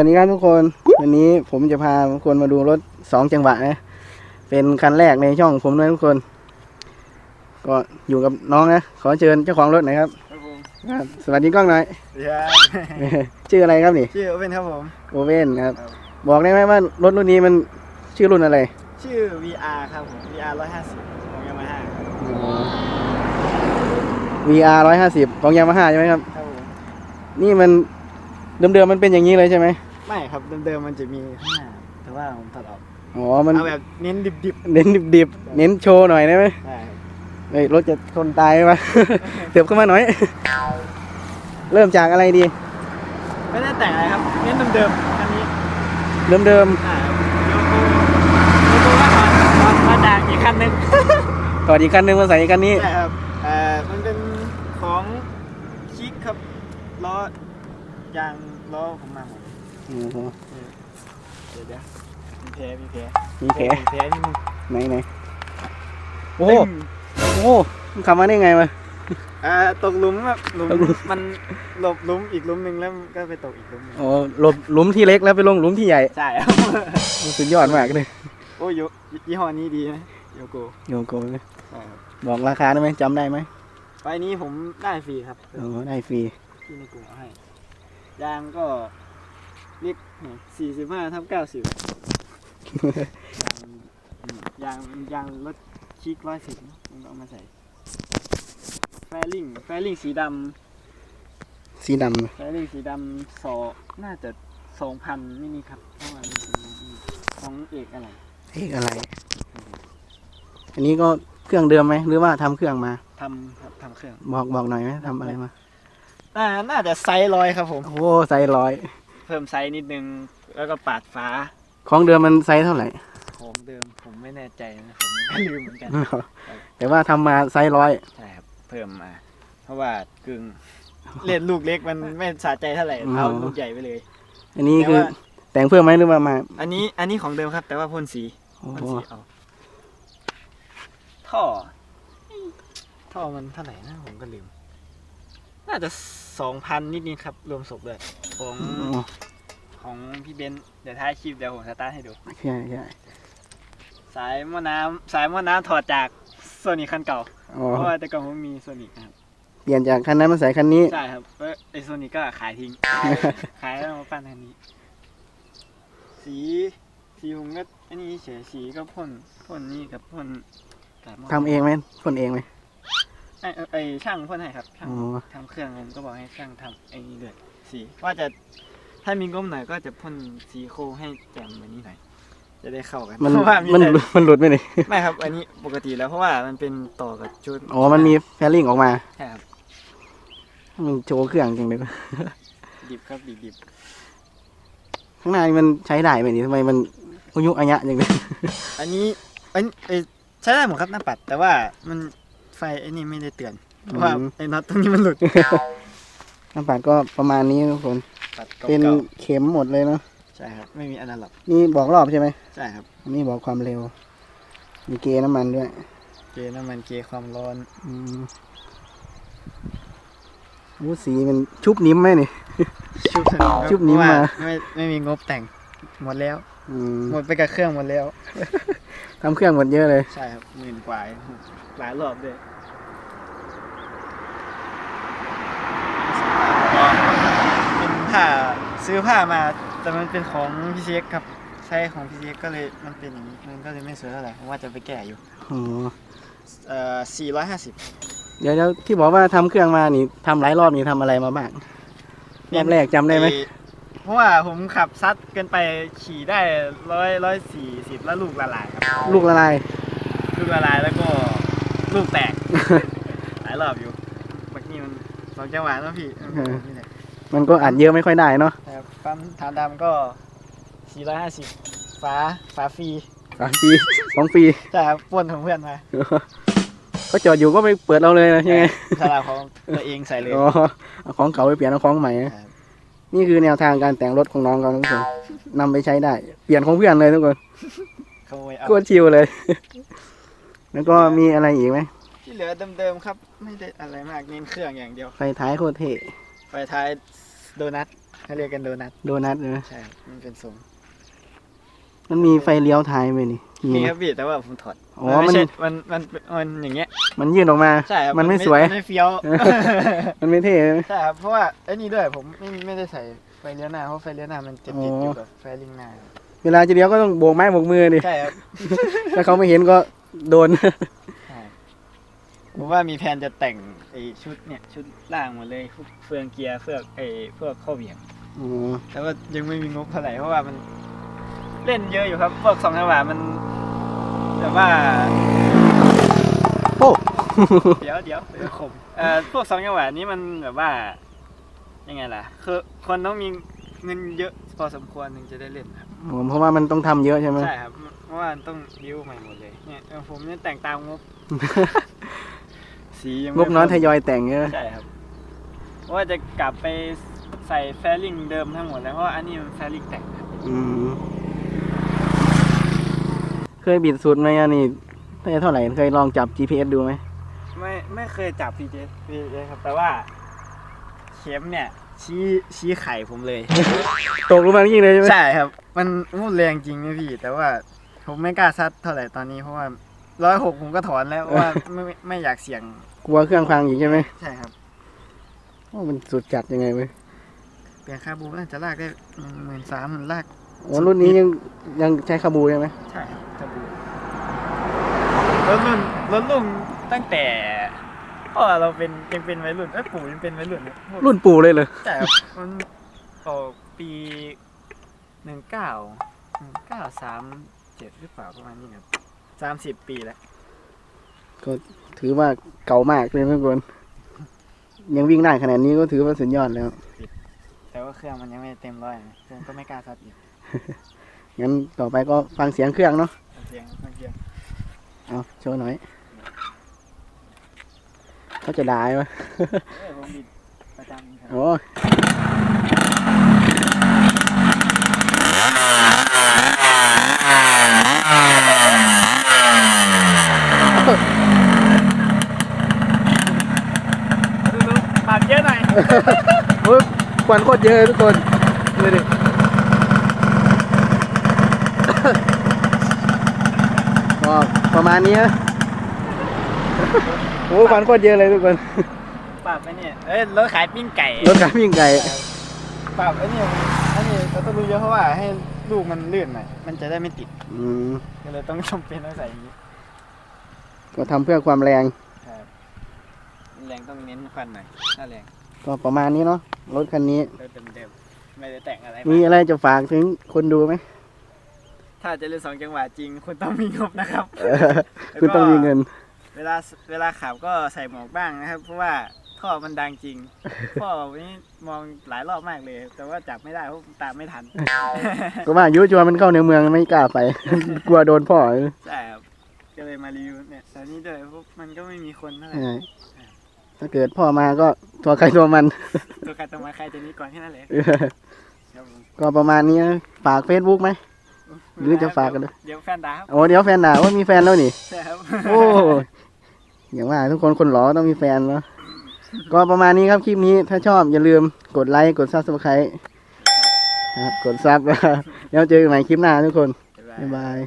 วัสดีครับทุกคนวันนี้ผมจะพาทุกคนมาดูรถสองจังหวะนะ เป็นคันแรกในช่องผมด้วยทุกคน ก็อยู่กับน้องนะขอเชิญเจ้าของรถหน่อยครับครับผมครับสวัสดีกล้องหน่อยครับชื่ออะไรครับนี่ชื่อโอเว่นครับผมโอเว่นครับครับ บอกได้ไหมว่ารถรุ่นนี้มันชื่อรุ่นอะไร ชื่อ VR ครับผม VR 150ของยามาฮ่า VR ร้อยห้าสิบของยามาฮ่าใช่ไหมครับครับผมนี่มันเดิมๆมันเป็นอย่างนี้เลยใช่ไหม ไม่ครับเดิมๆมันจะมีข้างหน้าแต่ว่าผมตัดออกอ๋อมันเอาแบบเน้นดิบเน้นดิบๆ เน้นโชว์หน่อยได้ไหมๆได้ครับเฮ้ยรถจะทนตายไหมวะเติบเข้ามาหน่อย เริ่มจากอะไรดี ไม่ได้แต่งอะไรครับเน้นเดิมๆคันนี้เดิมได้ครับโยโกโยโกว่าถอนถอนมาจากอีกคันหนึงๆถอดอีกคันหนึงมาใส่อีกคันนี้ ใช่ครับเอ่อมันเป็นของชิคครับล้อยางล้อผมมาหม ดโอ้โหเดี๋ยวเดี๋ยวมีแผลมีแผลมีแผลมีแผลนิดนึงไหนไหนโอ้โหโอ้โหมันขับมาได้ไงวะ อ่าตกหลุมครับหลุมตกหลุม มันหลบหลุมอีกหลุมหนึ่งแล้วก็ไปตกอีกหลุมหนึ่งโอ้หลบหลุมที่เล็กแล้วไปลงหลุมที่ใหญ่ใช่ครับ สุดยอดมากเลยโอ้ยโยยี่ห้อนี้ดีนะโยโกโยโกเลยใช่ครับบอกราคาได้ไหมจำได้ไหมไฟนี้ผมได้ฟรีครับโอ้ได้ฟรีที่ในกลุ่มเอาให้ยางก็ เรียกสี่สิบห้าทับเก้าสิบยางยางรถชิคร้อยสิบมันเอามาใส่ แฟลิงแฟลิงสีดำสีดแฟลิงสีดำสอน่าจะสองพันไม่นี่ครับเพราะว่ามันเป็นของเอกอะไรำเอ๊ะอะไร อันนี้ก็เครื่องเดิมไหมหรือว่าทำเครื่องมาทำครับทำเครื่อง บอกบอกหน่อยไหมทำอะไรมาน่าน่าจะไซส์ร้อยครับผม โอ้ไซส์ร้อยเพิ่มไซส์นิดนึง แล้วก็ปาดฟ้าของเดิมมันไซส์เท่าไหร่ ของเดิมผมไม่แน่ใจนะผมก็ลืมเหมือนกัน แต่ว่าทำมาไซส์ร้อยใช่ครับ เพิ่มมา เพราะว่ากึ่งเล่นลูกเล็กมันไม่สะใจเท่าไหร่เอาลูกใหญ่ไปเลย อันนี้แต่คือว่าแต่งเพิ่มไหมหรือว่ามา อันนี้อันนี้ของเดิมครับ แต่ว่าพ่นสีโอ้พ่นโหสีเอาท่อ ท่อมันเท่าไหร่นะผมก็ลืม น่าจะ สองพันนิดนิดๆครับ รวมศพเลยของของพี่เบนซ์เดี๋ยวท้ายคลิปเดี๋ยวผมสตาร์ทให้ดู ใช่ใช่สายหม้อน้ำสายหม้อน้ำถอดจากโซนิคันเก่า อ๋อเพราะว่าแต่ก่อนผมมีโซนิคครับ เปลี่ยนจากคันนั้นมาใส่คันนี้ ใช่ครับเออไอโซนิคก็ขายทิ้ง ขายแล้วมาปั้นคันนี้ สีสีผมก็อันนี้เฉยสีก็พ่นพ่นนี่กับพ่นกับหม้ทำเองไหมพ่นเองไหม ไอเอ่อไอช่างพ่นให้ครับช่างอ๋อ ทำเครื่องผมก็บอกให้ช่างทำไอ้นี่ด้วยสีว่าจะถ้ามีงบหน่อยก็จะพ่นสีโคให้แจ่มเหมือนนี้หน่อยจะได้เข้ากันมันเพราะว่ามีมันแต่ มันหลุดไหมนี่ไม่ครับ อันนี้ปกติแล้วเพราะว่ามันเป็นต่อกับชุดอ๋อมันมีแฟลลิ่งออกมาใช่ครับมันโชว์เครื่องจริงเลย ดิบครับดิบดิบข้างหน้านี่มันใช้ได้ไหมนี่ทำไมมันอุยุอัญะอย่างนี้ อันนี้อันเอยใช้ได้หมดครับหน้าปัด แต่ว่ามัน ไฟไอ้นี่ไม่ได้เตือนเพราะว่าอืมไอ้น็อตตรงนี้มันหลุดน้ำปัดก็ประมาณนี้ทุกคนปัดเป็นเก่าเข็มหมดเลยเนาะๆใช่ครับ ไม่มีอนาล็อกนี่บอกรอบใช่ไหมใช่ครับ อันนี้บอกความเร็ว มีเกณฑ์น้ำมันด้วย เกน้ำมันเกความร้อน อืมวูสีมันชุบนิ้มไหมนี่ ชุบสนุกครับชุบนี้เพระว่มาไม่ไม่มีงบแต่งหมดแล้ว อืมหมดไปกับเครื่องหมดแล้ว ทำเครื่องหมดเยอะเลย ใช่ครับหมื่นกว่าหลายรอบด้วยเป็นผ้าซื้อผ้ามา แต่มันเป็นของพี่เช็คครับ ใช้ของพี่เช็คก็เลยมันเป็นอย่างนี้มันก็เลยไม่สวยเท่าไหร่ผมว่าจะไปแก้อยู่อ๋อเอ่อสี่ร้อยห้าสิบเดี๋ยวเดี๋ยวที่บอกว่าทำเครื่องมานี่ทำหลายรอบนี่ทำอะไรมาบ้างรอบแรกจำได้ไหม เพราะว่าผมขับซัดเกินไปขี่ได้ร้อยร้อยสี่สิบแล้วลูกละลายครับลูกละลาย ลูกละลายแล้วก็ลูกแตก หลายรอบอยู่เมื่อกี้มันสองจังหวะเนอะพี่นี่แหละมันก็อัดเยอะไม่ค่อยได้เนาะแต่ปั๊มฐานดำก็450ฟ้าฟ้าฟรีสามปีสองปีใช่ครับปล้นของเพื่อนมาก็จอดอยู่ก็ไปเปิดเราเลยนะใช่ไหมสลาของตัวเองใส่เลยอ๋อเอาของเก่าไปเปลี่ยนเอาของใหม่นะครับ นี่คือแนวทางการแต่งรถของน้องเขาทุกคนนำไปใช้ได้ เปลี่ยนของเพื่อนเลยทุกคนขโมยเอาโคตรชิวเลย แล้วก็มีอะไรอีกไหมที่เหลือเดิมๆครับ ไม่ได้อะไรมากเน้นเครื่องอย่างเดียวไฟท้ายโคตรเท่ไฟท้ายโดนัทเขาเรียกกันโดนัทโดนัทเลยไหมใช่ครับมันเป็นทรง มันมีไฟเลี้ยวท้ายไหมนี่มีนี่ไหมครับพี่แต่ว่าผมถอดอ๋อมันมันไม่ใช่มันมันมันอย่างเงี้ยมันยื่นออกมา ใช่ครับมันไม่สวย มันไม่เฟี้ยว มันไม่เท่ไหมใช่ครับเพราะว่าไอ้นี่ด้วยผมไม่ไม่ได้ใส่ไฟเลี้ยวหน้าเพราะไฟเลี้ยวหน้ามันจะติดอ๋อออยู่กับไฟลิงหน้าเวลาจะเลี้ยวก็ต้องโบกไม้โบกมือดิใช่ครับถ้าเขาไม่เห็นก็โดนใช่ผมว่ามีแผนจะแต่งไอ้ชุดเนี่ยชุดล่างหมดเลยพวกเฟืองเกียร์เฟืองไอ้พวกข้อเบี่ยง อ๋อแต่ว่ายังไม่มีงบเท่าไหร่เพราะว่ามัน เล่นเยอะอยู่ครับพวกสองจังหวะมันแบบว่าโอ้ เดี๋ยวเดี๋ยวเดี๋ยวขมเอ่อพวกสองจังหวะนี้มันแบบว่ายังไงล่ะ คือคนต้องมีเงินเยอะพอสมควรถึงจะได้เล่นครับอ๋อเพราะว่ามันต้องทำเยอะใช่ไหม ใช่ครับเพราะว่ามันต้องบิ้วใหม่หมดเลยเนี่ยเออผมเนี่ยแต่งตามงบ สียังงไม่บน้อยพทยอยแต่งเยอะใช่ครับเพราะว่าจะกลับไปใส่แฟลิงเดิมทั้งหมดแล้วเพราะว่าอันนี้มันแฟลิงแต่งครับอืม เคยบิดสุดไหมอันนี้ได้เท่าไหร่เคยลองจับ GPS ดูไหมไม่ไม่เคยจับพีเจพีเจครับ แต่ว่า เข็มเนี่ย ชี้ชี้ไข่ผมเลย ตกลงมาจริงเลยใช่ไหมใช่ครับ มันมูดแรงจริงนะพี่ แต่ว่าผมไม่กล้าซัดเท่าไหร่ตอนนี้เพราะว่าร้อยหกผมก็ถอนแล้วเพราะว่าไม่ไม่ไม่อยากเสี่ยงกลัวเครื่องพังอีกใช่ไหมใช่ครับโอ้มันสุดจัดยังไงเว้ยเปลี่ยนคาบูน่าจะลากได้หมื่นสามมันลาก โอ้รุ่นนี้ยังยังใช้คาบูใช่ไหมใช่ครับคาบูรถรุ่นรถรุ่นตั้งแต่พ่อเราเป็นยังเป็นวัยรุ่นเอ้ยปู่ยังเป็นวัยรุ่นเลยรุ่นปู่เลยเลยใช่ครับมันออกปีหนึ่งเก้าหนึ่งเก้าสามเจ็ดหรือเปล่าประมาณนี้ครับสามสิบปีแล้วถือว่าเก่ามากเลยทุกคนยังวิ่งได้ขนาดนี้ก็ถือว่าสุดยอดแล้ว แต่ว่าเครื่องมันยังไม่เต็มร้อยนะเครื่องก็ไม่กล้าซัดอีก งั้นต่อไปก็ฟังเสียงเครื่องเนาะเอาเสียงเอาเสียงเอาโชว์หน่อย เขาจะด่าไหมเออผมบิดประจำครับโอ้ดูดูปาดเยอะหน่อยโอ้ยควันโคตรเยอะเลยทุกคนดูดิ ก็ประมาณนี้นะโอ้ยควันโคตรเยอะเลยทุกคนปาดไปเนี่ยเอ้ยรถขายปิ้งไก่รถการวิ่งไก่ปาดไอ้เนี่ยอันนี้เราต้องรู้เยอะเพราะว่าให้ลูกมันลื่นหน่อยมันจะได้ไม่ติดอืมก็เลยต้องจำเป็นต้องใส่อย่างนี้ก็ทำเพื่อความแรงครับแรงต้องเน้นควันหน่อยถ้าแรงก็ประมาณนี้เนาะรถคันนี้รถเดิมๆไม่ได้แต่งอะไรมีมากอะไรจะฝากถึงคนดูไหม ถ้าจะเล่นสองจังหวะจริง คุณต้องมีงบนะครับเออคุณต้องมีเงิน เวลาเวลาขับก็ใส่หมวกบ้างนะครับ เพราะว่าท่อมันดังจริงพ่อวันนี้มองหลายรอบมากเลย แต่ว่าจับไม่ได้เพราะตามไม่ทัน ก็ว่ายุจวนมันเข้าในเมืองไม่กล้าไป กลัวโดนพ่อใช่ครับก็เลยมารีวิวเนี่ยแต่นี้ด้วยเพราะมันก็ไม่มีคนเท่าไหร่ใช่ถ้าเกิดพ่อมาก็ตัวใครตัวมัน ตัวใครตัวมาใครตัวนี้ก่อนแค่นั้นเลยครับผมก็ประมาณนี้นะฝาก Facebook ไหม หรือจะฝากกันด้วยเดี๋ยวแฟนด่าครับโอ้เดี๋ยวแฟนด่าว่ามีแฟนแล้วนี่ใช่ครับโอ้อย่างว่าทุกคนคนหล่อต้องมีแฟนเนาะก็ประมาณนี้ครับคลิปนี้ถ้าชอบอย่าลืมกดไลค์กดซับสไครต์นะครับกดซับแล้วเจอกันใหม่คลิปหน้าทุกคนบ๊ายบาย